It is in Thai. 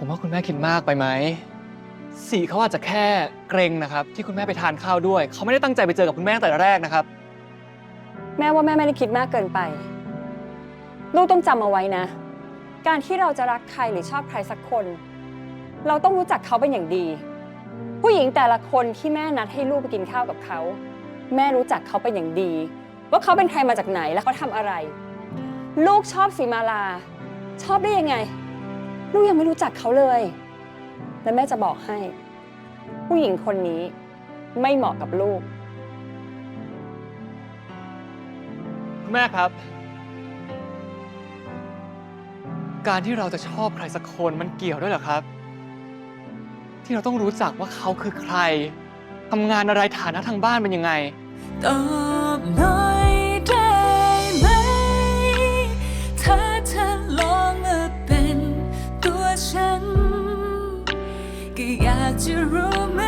ผมว่าคุณแม่คิดมากไปไหมสีเขาอาจจะแค่เกรงนะครับ ที่คุณแม่ไปทานข้าวด้วย เขาไม่ได้ตั้งใจไปเจอกับคุณแม่ตั้งแต่แรกนะครับ แม่ว่าแม่ไม่ได้คิดมากเกินไป ลูกต้องจำเอาไว้นะ การที่เราจะรักใครหรือชอบใครสักคน เราต้องรู้จักเขาเป็นอย่างดี ผู้หญิงแต่ละคนที่แม่นัดให้ลูกไปกินข้าวกับเขา แม่รู้จักเขาเป็นอย่างดี ว่าเขาเป็นใครมาจากไหนและเขาทำอะไร ลูกชอบสีมาลา ชอบได้ยังไง ลูกยังไม่รู้จักเขาเลย และแม่จะบอกให้ ผู้หญิงคนนี้ไม่เหมาะกับลูก คุณแม่ครับ การที่เราจะชอบใครสักคนมันเกี่ยวด้วยเหรอครับ ที่เราต้องรู้จักว่าเขาคือใครทำงานอะไรฐานะทางบ้านเป็นยังไง ตอบหน่อ ก็อยากจะรู้เหมือนกั